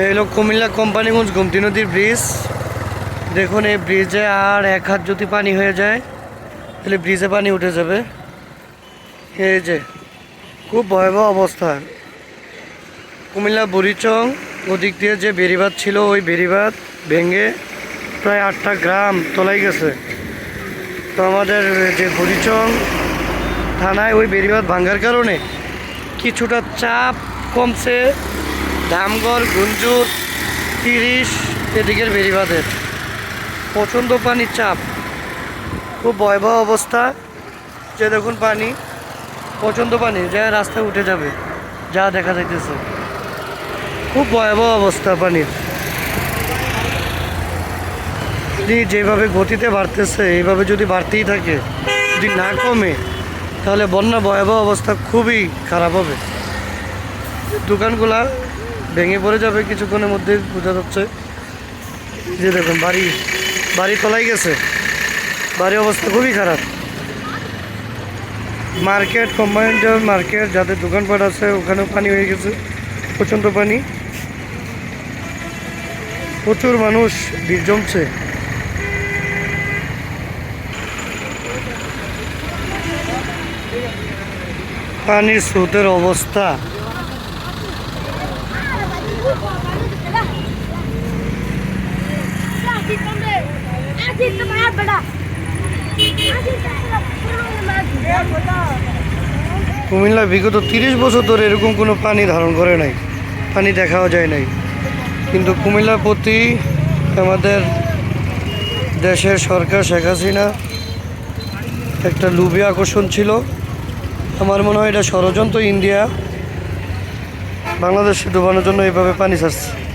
এই হলো কুমিল্লা কোম্পানিগঞ্জ গুমতি নদীর ব্রিজ। দেখুন এই ব্রিজে আর এক হাত যদি পানি হয়ে যায়, তাহলে ব্রিজে পানি উঠে যাবে। এই যে, খুব ভয়াবহ অবস্থা। কুমিল্লা বুড়িচং, ওদিক দিয়ে যে বেরিবাদ ছিল, ওই বেরিবাদ ভেঙে প্রায় আটটা গ্রাম তোলাই গেছে। তো আমাদের যে বুড়িচং থানায় ওই বেরিবাদ ভাঙ্গার কারণে কিছুটা চাপ কমছে। ধামগড়, গুঞ্জুর, তিরিশ এদিকের বেরিবাদের প্রচণ্ড পানির চাপ। খুব ভয়াবহ অবস্থা। যে দেখুন পানি, প্রচণ্ড পানি, যা রাস্তায় উঠে যাবে, যা দেখা যাইতেছে। খুব ভয়াবহ অবস্থা পানির। যেভাবে গতিতে বাড়তেছে, এইভাবে যদি বাড়তেই থাকে, যদি না কমে, তাহলে বন্যা ভয়াবহ অবস্থা খুবই খারাপ হবে। দোকানগুলা ভেঙে পড়ে যাবে কিছুক্ষণের মধ্যে বোঝা যাচ্ছে। যে দেখুন, বাড়ি বাড়ি তলাই গেছে। বাড়ির অবস্থা খুবই খারাপ। মার্কেট কম্বাইন্ড মার্কেট, যাদের দোকানপাট আছে, ওখানেও পানি হয়ে গেছে, প্রচণ্ড পানি। প্রচুর মানুষ, ভিড় জমছে। পানির স্রোতের অবস্থা। কুমিল্লা বিগত তিরিশ বছর ধরে এরকম কোনো পানি ধারণ করে নাই পানি দেখাও যায় নাই। কিন্তু কুমিল্লার প্রতি আমাদের দেশের সরকার শেখ হাসিনা একটা লুবি আকর্ষণ ছিল। আমার মনে হয় এটা ষড়যন্ত্র ইন্ডিয়া বাংলাদেশে ডুবানোর জন্য এইভাবে পানি ছাড়ছে।